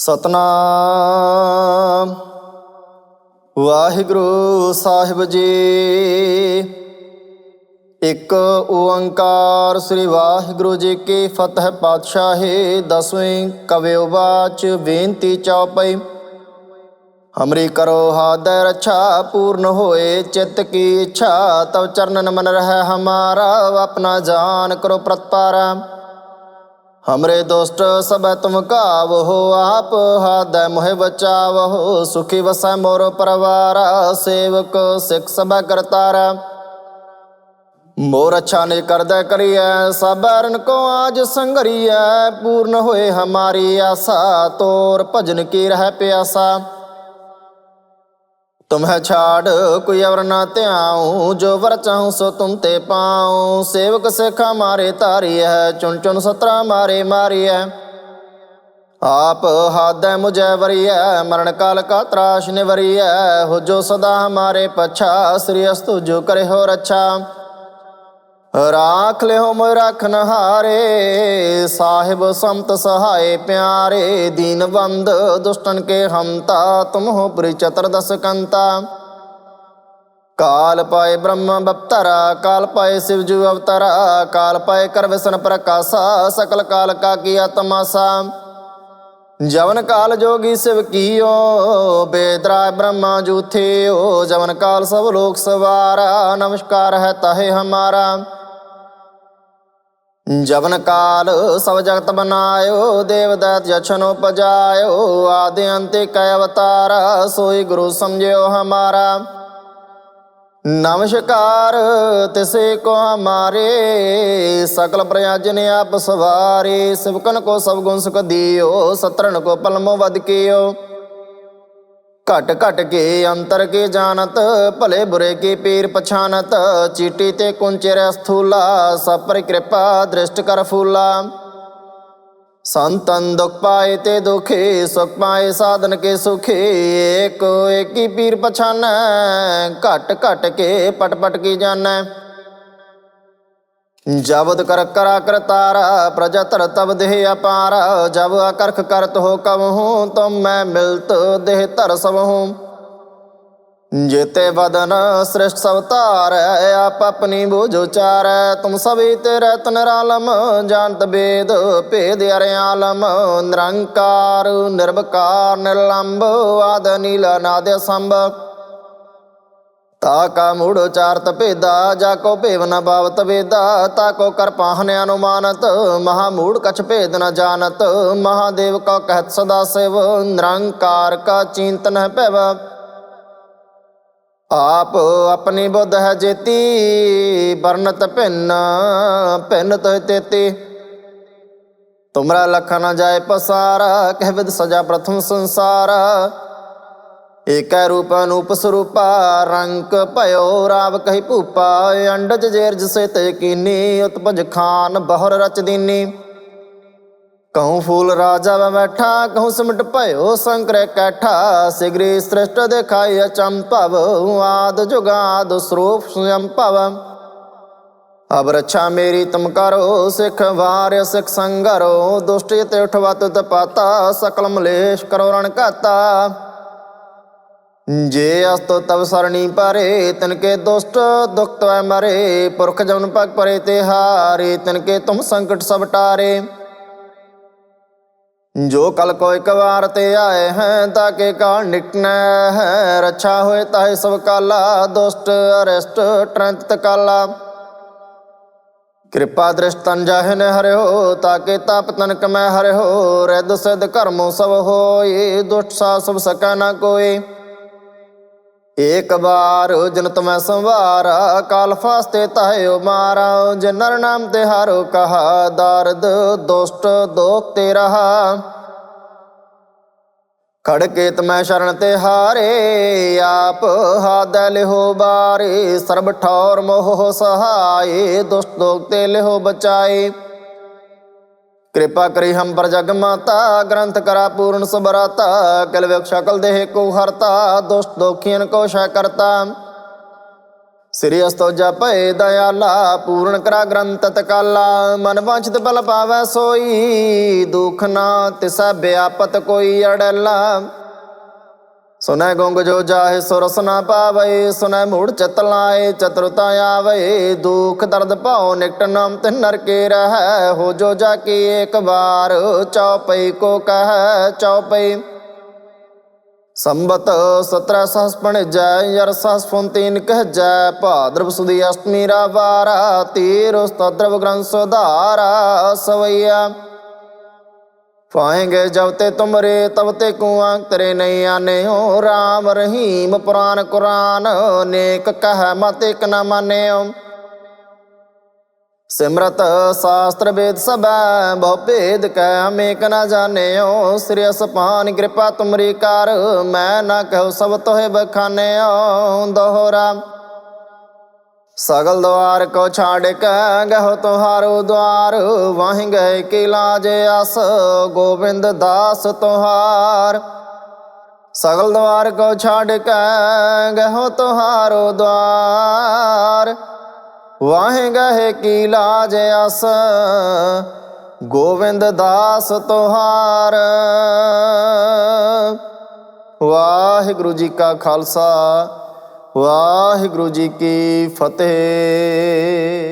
ਸਤਨਾਮ। ਵਾਹਿਗੁਰੂ ਸਾਹਿਬ ਜੀ, ਇੱਕ ਓੰਕਾਰ ਸ੍ਰੀ ਵਾਹਿਗੁਰੂ ਜੀ ਕੀ ਫਤਿਹ ਪਾਤਸ਼ਾਹੀ, ਦਸਵੇਂ ਕਵਿਓ ਬਾਚ ਬੇਨਤੀ ਚਉਪਈ ਹਮਰੀ ਕਰੋ ਹਾਦੈ ਰੱਛਾ, ਪੂਰਨ ਹੋਏ ਚਿਤ ਕੀ ਇੱਛਾ, ਤਵ ਚਰਨਨ ਮਨ ਰਹਿ ਹਮਾਰਾ, ਆਪਣਾ ਜਾਨ ਕਰੋ ਪ੍ਰਤਪਾਰਾ। ਹਮਰੇ ਦੋਸਤ ਸਭੈ ਤੁਮ ਕਾਵਹੋ ਆਪ ਹਾਦੈ ਮੋਹਿ ਬਚਾਵਹੋ ਸੁਖੀ ਵਸੈ ਮੋਰ ਪਰਵਾਰਾ ਸੇਵਕ ਸਿਖ ਸਭੈ ਕਰਤਾਰਾ ਮੋਰ ਅੱਛਾ ਨੇ ਕਰਦਾ ਕਰੀਐ ਸਬਰਨ ਕੋ ਆਜ ਸੰਗਰੀਐ ਪੂਰਨ ਹੋਏ ਹਮਾਰੀ ਆਸਾ ਤੋਰ ਭਜਨ ਕੀ ਰਹਿ ਪਿਆਸਾ ਤੁਮਹਿ ਛਾੜ, ਕੋਈ ਅਵਰ ਨਾ ਧਿਆਉ, ਜੋ ਵਰ ਚਾਹੂੰ ਸੋ ਤੁਮ ਤੇ ਪਾਉ। ਸੇਵਕ ਸਿਖਾ ਮਾਰੇ ਧਾਰੀਐ, ਚੁਣ ਚੁਣ ਸਤਰਾ ਮਾਰੇ ਮਾਰੀ ਹੈ ਆਪ ਹਾਦੈ ਮੁਝੈ ਵਰੀਐ, ਮਰਨ ਕਾਲ ਕਾ ਤਰਾਸ਼ ਨਿਵਰੀਐ। ਹੋ ਜੋ ਸਦਾ ਹਮਾਰੇ ਪਛਾ, ਸ੍ਰੀ ਅਸਤੁ ਜੋ ਕਰੇ ਹੋ ਰੱਛਾ। ਰਾਖ ਲਿਓ ਮੋਇ ਰਖਨ ਹਾਰੇ, ਸਾਹਿਬ ਸੰਤ ਸਹਾਏ ਪਿਆਰੇ, ਦੀਨ ਬੰਦ ਦੁਸ਼ਟਨ ਕੇ ਹਮਤਾ ਤੁਮ ਹੋ ਪ੍ਰੀ ਚਤੁਰਦਸ ਕੰਤਾ। ਕਾਲ ਪਾਏ ਬ੍ਰਹਮ ਬਪਤਰਾ, ਕਾਲ ਪਾਏ ਸਿਵ ਜੂ ਅਵਤਰਾ, ਕਾਲ ਪਾਏ ਕਰ ਪ੍ਰਕਾਸ਼ਾ, ਸਕਲ ਕਾਲ ਕਾ ਕੀਆ ਤਮਾਸਾ ਜਵਨ ਕਾਲ ਜੋਗੀ ਸਿਵ ਕੀਓ, ਬੇਦਰਾ ਬ੍ਰਹਮਾ ਜੂਥਿਓ, ਜਵਨ ਕਾਲ ਸਭ ਲੋਕ ਸਵਾਰਾ, ਨਮਸਕਾਰ ਹੈ ਤਹੇ ਹਮਾਰਾ। ਜਵਨ ਕਾਲ ਸਭ ਜਗਤ ਬਨਾਇਓ, ਦੇਵ ਦੈਤ ਜਛਨੋ ਉਪਜਾਇਓ, ਆਦਿ ਅੰਤੇ ਕੈ ਅਵਤਾਰ, ਸੋਈ ਗੁਰੂ ਸਮਝਿਓ ਹਮਾਰਾ। ਨਮਸਕਾਰ, ਤਿਸੇ ਕੋ ਹਮਾਰੇ, ਸਕਲ ਪ੍ਰਯਾਜਨ ਆਪ ਸਵਾਰੇ, ਸਿਵਕਨ ਕੋ ਸਭ ਗੁਣ ਸੁਖ ਦਿਓ ਸਤਰਨ ਕੋ ਪਲਮੋ ਵਦ ਕੀਓ। ਘਟ ਘਟ ਕੇ ਅੰਤਰ ਕੇ ਜਾਣਤ, ਭਲੇ ਬੁਰੇ ਕੀ ਪੀਰ ਪਛਾਨਤ। ਚੀਟੀ ਤੇ ਕੁੰਚਰ ਸਥੂਲਾ, ਸਭ ਪਰ ਕਿਰਪਾ ਦ੍ਰਿਸ਼ਟ ਕਰ ਫੂਲਾ। ਸੰਤਨ ਦੁਖ ਪਾਏ ਤੇ ਦੁਖੇ, ਸੁਖ ਪਾਏ ਸਾਧਨ ਕੇ ਸੁਖੇ। ਏਕ ਏਕੀ ਪੀਰ ਪਛਾਨੈ, ਘਟ ਘਟ ਕੇ ਪਟ ਪਟ ਕੀ ਜਾਣੈ। ਜਬਦ ਕਰ ਕਰਾ ਕਰਤਾਰਾ ਪ੍ਰਜਾ ਧਰ ਤਬ ਦੇਹ ਅਪਾਰ। ਜਬ ਅਕਰਖ ਕਰਤ ਹੋ ਕਬ ਹੂੰ ਤੁਮ ਮੈਂ ਮਿਲਤ ਦੇਹ ਧਰ ਸਭ ਹੂੰ ਜੇਤੇ ਵਦਨ ਸ੍ਰਿਸ਼ਟ ਸਭ ਧਾਰੈ, ਆਪ ਆਪਣੀ ਬੋਝ ਉਚਾਰੈ। ਤੁਮ ਸਭੀ ਤੇਰੇ ਤਨਰਾਲਮ ਜਾਣਤ ਬੇਦ ਭੇਦ ਅਰਿਆਲਮ ਨਿਰੰਕਾਰ ਨਿਰਭਕਾਰ ਨਿਰਲੰਭ ਆਦ ਨੀਲ ਨਾਦ ਸੰਭ ਤਾ ਕਾ ਮੂੜ ਚਾਰਤ ਭੇਦਾ, ਜਾ ਕੋ ਭੇਵ ਨ ਬਾਵਤ ਵੇਦਾ, ਤਾ ਕੋ ਕਰ ਪਾਹਨ ਅਨੁਮਾਨਤ, ਮਹਾ ਮੂੜ ਕਛ ਭੇਦ ਨ ਜਾਣਤ, ਮਹਾਦੇਵ ਕਾ ਕਹਿਤ ਸਦਾ ਸਿਵ, ਨਿਰੰਕਾਰ ਕਾ ਚਿੰਤਨ ਹੈ ਭੈਵ। ਆਪ ਆਪਣੀ ਬੁੱਧ ਹੈ ਜੇਤੀ ਬਰਨਤ ਭਿੰਨ ਭਿੰਨ ਤੋ ਤੇਤੀ। ਤੁਮਰਾ ਲਖ ਨ ਜਾਏ ਪਸਾਰਾ, ਕਹਿ ਵਿਦ ਸਜਾ ਪ੍ਰਥਮ ਸੰਸਾਰ। ਏਕੈ ਰੂਪ ਅਨੂਪ ਸਰੂਪਾ ਰੰਗ ਭਇਓ ਰਾਵ ਕਹੀ ਭੂਪਾ, ਅੰਡਜ ਜੇਰਜ ਸੇ ਤੇ ਕੀਨੀ, ਉਤਪਜ ਖਾਨ ਬਹੁਰ ਰਚ ਦੀਨੀ। ਕਹੂੰ ਫੂਲ ਰਾਜਾ ਵਾ ਬੈਠਾ, ਕਹੂੰ ਸਿਮਟ ਭਇਓ ਸੰਕਰੇ ਕੈਠਾ, ਸਿਗਰੀ ਸ੍ਰਿਸ਼ਟ ਦਿਖਾਈ ਅਚੰਭਵ ਆਦ ਜੁਗਾਦ ਸਰੂਪ ਸੰਭਵ ਅਬ ਰੱਛਾ ਮੇਰੀ ਤੁਮ ਕਰੋ, ਸਿਖ ਵਾਰਿ ਸਿਖ ਸੰਗਰੋ, ਦੁਸ਼ਟ ਤੇ ਉਠਵਤ ਤਪਾਤਾ ਸਕਲ ਮਲੇਸ਼ ਕਰੋ ਰਣ ਘਾਤਾ। ਜੇ ਅਸਤੋ ਤਵ ਸਰਣੀ ਪਰੇ ਤਿਨ ਕੇ ਦੁਸ਼ਟ ਦੁਖ ਤਵੈ ਮਰੇ। ਪੁਰਖ ਜਨ ਪਗ ਪਰੇ ਤੇ ਹਾਰੇ ਤਿਨ ਕੇ ਤੁਮ ਸੰਕਟ ਸਭ ਟਾਰੇ। ਜੋ ਕਲ ਕੋ ਇੱਕ ਵਾਰ ਤੇ ਆਏ ਹੈ, ਤਾਕੇ ਕਾਲ ਨਿਕਨੈ ਹੈ। ਰੱਛਾ ਹੋਏ ਤਾਹੇ ਸਭ ਕਾਲਾ, ਦੁਸ਼ਟ ਅਰਿਸ਼ਟ ਟਰੰਤ ਕਾਲਾ ਕਿਰਪਾ ਦ੍ਰਿਸ਼ਟ ਤਨ ਜਾਹਿਨ ਹਰਿਓ, ਤਾਕੇ ਤਾਪ ਤਨ ਕਮੈ ਹਰਿਓ। ਰਿਦ ਸਿਧ ਕਰਮੋ ਸਭ ਹੋਏ, ਦੁਸ਼ਟ ਸਾ ਸਭ ਸਕੈ ਨਾ ਕੋਈ ਏਕ ਬਾਰ ਜਨ ਤਮੈ ਸੰਵਾਰਾ, ਕਾਲ ਫਾਸਤੇ ਤਾਹਿਓ ਮਾਰਾ ਜਿਨ ਨਰ ਨਾਮ ਤੇ ਹਾਰੋ ਕਹਾ, ਦਰਦ ਦੁਸ਼ਟ ਦੋਖ ਤੇ ਰਹਾ। ਖੜ ਕੇ ਤਮੈ ਸ਼ਰਨ ਤੇ ਹਾਰੇ, ਆਪ ਹਾਦੈ ਲਿਹੋ ਬਾਰੇ, ਸਰਬ ਠੌਰ ਮੋਹ ਸਹਾਏ, ਦੁਸ਼ਟ ਦੋਖ ਤੇ ਲਿਹੋ ਬਚਾਏ। ਕਿਰਪਾ ਕਰੀ ਹਮ ਪਰ ਜਗ ਮਾਤਾ, ਗ੍ਰੰਥ ਕਰਾ ਪੂਰਨ ਸੁਬਰਾਤਾ ਕਲ ਵਿਖ ਸ਼ਕਲ ਦੇਹ ਕੋ ਹਰਤਾ, ਦੁਸ਼ਟ ਦੋਖੀਨ ਕੋ ਸ਼ੈ ਕਰਤਾ। ਸ੍ਰੀ ਅਸਤੋ ਜਪਏ ਦਇਆਲਾ, ਪੂਰਨ ਕਰਾ ਗ੍ਰੰਥ ਤਕਾਲਾ ਮਨ ਵਾਂਛਿਤ ਬਲ ਪਾਵੈ ਸੋਈ, ਦੁਖ ਨਾ ਤਿਸੈ ਬਿਆਪਤ ਕੋਈ ਅੜਲਾ। ਸੁਨੈ ਗੁੰਗ ਜੋ ਜਾਹੇ ਸੁਰਸ ਨਾ ਪਾਵੇ ਸੁਨੈ ਮੂੜ ਚਿਤ ਲਾਏ, ਚਤੁਰਤਾ ਆਵੇ, ਦੁਖ ਦਰਦ ਭਾਉ ਨਿਕਟ ਨਾਮ ਤੇ ਨਰਕੇ ਰਹੈ, ਹੋ ਜੋ ਜਾ ਕੀ ਇੱਕ ਵਾਰ ਚੌਪਈ ਕੋ ਕਹੈ ਚੌਪਈ ਸੰਬਤ 17 ਸਹਸ ਪਣ ਜੈ ਯਰ ਸਹਸ ਫੁੰਤੀਨ ਕਹਿ ਜੈ ਭਾਦਰਵ ਸੁਦੀ ਅਸ਼ਟਮੀ ਰਾ ਵਾਰਾ, ਤੀਰ ਉਸਤਦਰਵ ਗ੍ਰੰਥ ਸੁਧਾਰਾ ਸਵਈਆ ਪਾਏਂਗੇ ਜਬ ਤੇ ਤੁਮਰੇ, ਤਬ ਤੇ ਕੁਆਂ ਤੇਰੇ ਨਹੀਂ ਆਨੇ ਹੋ ਰਾਮ ਰਹੀਮ ਪੁਰਾਨ ਕੁਰਾਨ, ਨੇਕ ਕਹਿ ਮਤ ਇਕ ਨ ਮਾਨਿਓ। ਸਿਮਰਤ ਸ਼ਾਸਤਰ ਵੇਦ ਸਭੈ, ਬਹੁ ਭੇਦ ਕਹਿ ਹਮੇਕ ਨ ਜਾਣਿਓ। ਸ੍ਰੀ ਅਸਪਾਨ ਕਿਰਪਾ ਤੁਮਰੀ ਕਰ, ਮੈਂ ਨਾ ਕਹੋ ਸਭ ਤੋਹਿ ਬਖਾਨਿਓ। ਦੋਹਰਾ ਸਗਲ ਦਵਾਰ ਕੋ ਛਾੜ ਕੇ ਗਹੋ ਤੁਹਾਰੋ ਦਵਾਰ ਵਾਹੀਂ ਗਏ ਕੀ ਲਾਜ ਅਸ ਗੋਬਿੰਦ ਦਾਸ ਤੁਹਾਰ। ਸਗਲ ਦਵਾਰ ਕੋ ਛਾੜ ਕੇ ਗਹੋ ਤੁਹਾਰੋ ਦਵਾਰ ਵਾਹੀਂ ਗਏ ਕੀ ਲਾਜ ਅਸ ਗੋਬਿੰਦ ਦਾਸ ਤੁਹਾਰ। ਵਾਹਿਗੁਰੂ ਜੀ ਕਾ ਖਾਲਸਾ। ਵਾਹਿਗੁਰੂ ਜੀ ਕੀ ਫਤਿਹ।